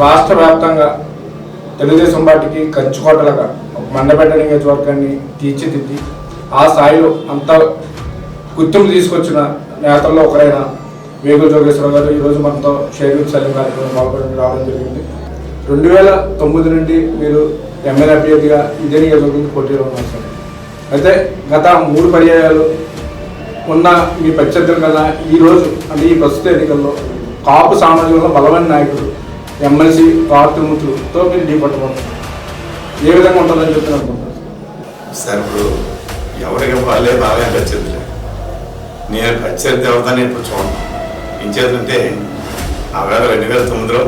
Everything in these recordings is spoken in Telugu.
రాష్ట్ర వ్యాప్తంగా తెలుగుదేశం పార్టీకి కంచుకోటలుగా ఒక మండపేట నియోజకవర్గాన్ని తీర్చిదిద్ది ఆ స్థాయిలో అంత గుర్తింపు తీసుకొచ్చిన నేతల్లో ఒకరైన వేగుల జోగేశ్వరరావు గారు ఈరోజు మనతో షేరింగ్ సలీం కార్యక్రమం పాల్గొని రావడం జరిగింది. రెండు వేల తొమ్మిది నుండి మీరు ఎమ్మెల్యే అభ్యర్థిగా ఇదే నియోజకవర్గం పోటీలో ఉన్నారు సార్ అయితే గత మూడు పర్యాయాలు ఉన్న మీ ప్రత్యర్థుల కన్నా ఈ రోజు అంటే ఈ ప్రస్తుత ఎన్నికల్లో కాపు సామాజికంలో బలమైన నాయకుడు ఎమ్మెల్సీ కార్తృమూర్తులతో మీరు ఢీపట్టబడుతున్నారు ఏ విధంగా ఉంటుందని చెప్పి అనుకుంటారు సార్ ఇప్పుడు ఎవరికి వాళ్ళే బాగా ప్రత్యర్థులే నేను అత్యర్థి ఎవరిదని ఇప్పుడు చూడండి ఏం చేద్దంటే ఆ వేళ రెండు వేల తొమ్మిదిలో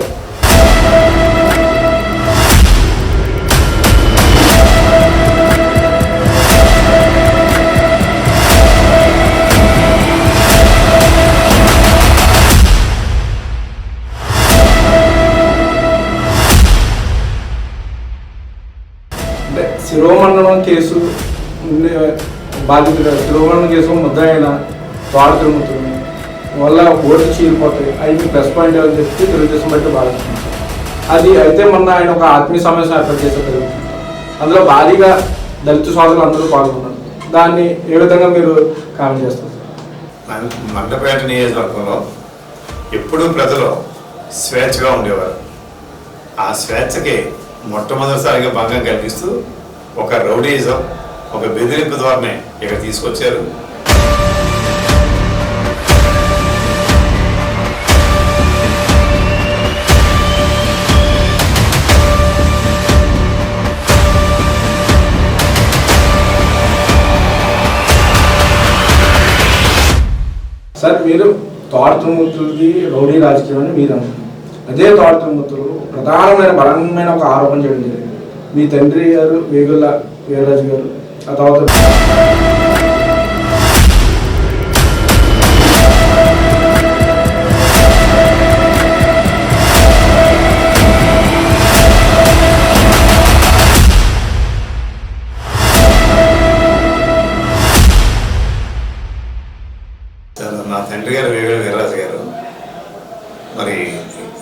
శిరోమండలం కేసు బాధితుడు శిరోమండలం కేసు ముద్దాయిన వాడు తిరుగుతుంది వల్ల ఓట్లు చీలిపోతాయి అవి ప్లస్ పాయింట్ అని చెప్పి తెలుగుదేశం బట్టి బాధిస్తుంది అది అయితే మొన్న ఆయన ఒక ఆత్మీయ సమావేశం ఏర్పాటు చేసే జరుగుతుంది అందులో భారీగా దళిత సోదరులు అందరూ పాల్గొన్నారు. దాన్ని ఏ విధంగా మీరు కామెంట్ చేస్తారు? మన- మండపేట నియోజకవర్గంలో ఎప్పుడూ ప్రజలు స్వేచ్ఛగా ఉండేవారు. ఆ స్వేచ్ఛకి మొట్టమొదటిసారిగా భంగం కల్పిస్తూ ఒక రౌడీజం ఒక బెదిరింపు ద్వారానే ఇక్కడ తీసుకొచ్చారు. సార్ మీరు తోట రౌడీ రాజకీయం అని మీరు అదే తోట ప్రధానమైన బలమైన ఒక ఆరోపణ చేయడం జరిగింది. మీ తండ్రి గారు వేగుల వీరరాజు గారు ఆ తర్వాత నా తండ్రి గారు వేగుల వీర్రాజు గారు మరి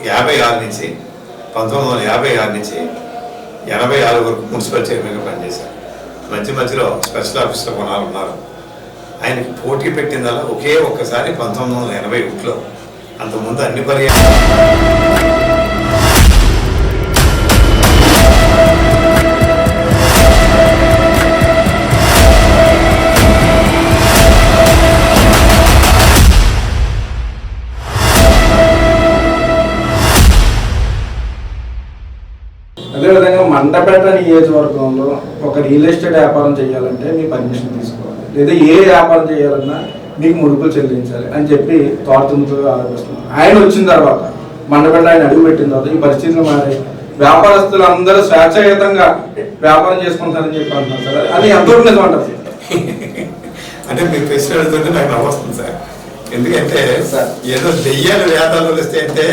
యాభై ఆరు నుంచి పంతొమ్మిది వందల యాభై ఆరు నుంచి ఎనభై ఆరు వరకు మున్సిపల్ చైర్మన్గా పనిచేశారు. మధ్య మధ్యలో స్పెషల్ ఆఫీసర్ కొనాలు ఉన్నారు. ఆయనకి పోటీ పెట్టిందల్లా ఒకే ఒక్కసారి పంతొమ్మిది వందల ఎనభై ఒకటిలో. అంతకుముందు అన్ని పర్యాలు అదేవిధంగా మండపేట నియోజకవర్గంలో ఒక రియల్ ఎస్టేట్ వ్యాపారం చేయాలంటే మీ పర్మిషన్ తీసుకోవాలి. లేదా ఏ వ్యాపారం చేయాలన్నా మీకు ముడుపులు చెల్లించాలి అని చెప్పి తోటతులతో ఆలోచిస్తున్నారు ఆయన వచ్చిన తర్వాత మండపేట ఆయన అడుగు పెట్టిన తర్వాత ఈ పరిస్థితులు మారి వ్యాపారస్తులు అందరూ స్వేచ్ఛాయుతంగా వ్యాపారం చేసుకుంటారని చెప్పి అంటున్నారు సార్. అది ఎంతవరకు నిజం అంటారు? అంటే మీరు ప్రశ్న అడుగుతుంటే నాకు నవ్వొస్తుంది సార్. ఎందుకంటే. ఏదో దెయ్యాలు వేదాలు వస్తే అంటే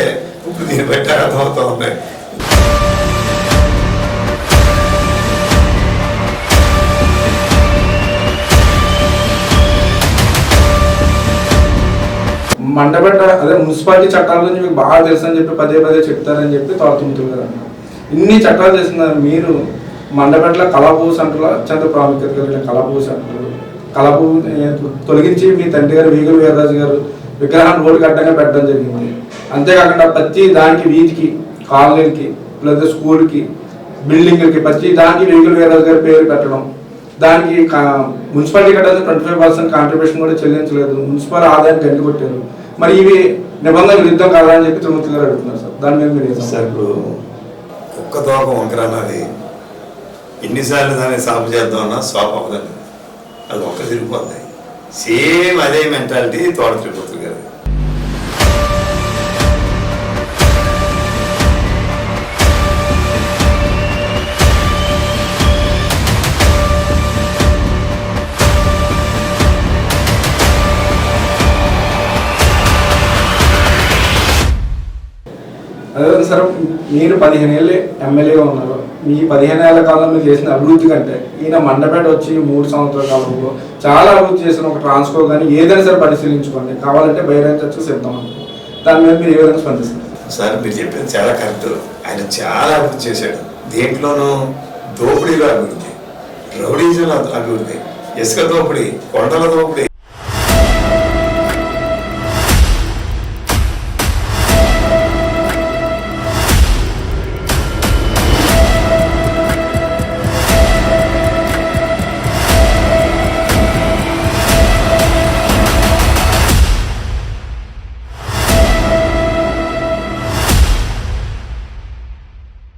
ఇప్పుడు దీన్ని బట్టి అర్థమవుతా ఉంది. మండపేట అదే మున్సిపాలిటీ చట్టాల గురించి మీకు బాగా తెలుసు అని చెప్పి పదే పదే చెప్తారని చెప్పి తోటతుముతులు కదా ఇన్ని చట్టాలు చేస్తున్నారు మీరు మండపేటలో కళాపూ సెంటర్లో అత్యంత ప్రాముఖ్యత కలిగిన కళాపూ సెంటర్ కళాపూ తొలగించి మీ తండ్రి గారు వీగులు వీరరాజు గారు విగ్రహాన్ని రోడ్డు కట్టంగా పెట్టడం జరిగింది. అంతేకాకుండా ప్రతి దానికి వీధికి కాలనీలకి లేదా స్కూల్కి బిల్డింగ్లకి ప్రతి దానికి వీగులు వీరరాజు గారి పేరు పెట్టడం. దానికి కా- మున్సిపాలిటీ కట్టడానికి ట్వంటీ ఫైవ్ పర్సెంట్ కాంట్రిబ్యూషన్ కూడా చెల్లించలేదు. మున్సిపల్ ఆదాయం గండి కొట్టారు. మరి ఇవి నిబంధన విరుద్ధం కాదా అని చెప్పి తిరుమతి గారు అడుగుతున్నారు సార్. దాని మీద మీరు సార్? ఇప్పుడు కుక్క తోక వంకర అన్నది ఎన్నిసార్లు దాన్ని సాపు చేద్దామన్నా స్వాప్ అవ్వదండి. అది ఒక్క తిరిగిపోద్ది. సేమ్ అదే మెంటాలిటీ తోట తిరుపతి అదే సార్ మీరు పదిహేను ఏళ్ళు ఎమ్మెల్యేగా ఉన్నారు మీ పదిహేను ఏళ్ళ కాలంలో చేసిన అభివృద్ధి కంటే ఈయన మండపేట వచ్చి మూడు సంవత్సరాల కాలంలో చాలా అభివృద్ధి చేసిన ఒక ట్రాన్స్కో కానీ ఏదైనా సరే పరిశీలించుకోండి. కావాలంటే బహిరంగ చర్చ సిద్ధం దాని మీద మీరు ఏ విధంగా స్పందిస్తారు? సార్ మీరు చెప్పింది చాలా కరెక్ట్. ఆయన చాలా అభివృద్ధి చేశాడు. దేంట్లోనూ దోపిడీలో అభివృద్ధి. రౌడీజంలో అభివృద్ధి. ఇసుక దోపిడీ కొండల దోపిడీ.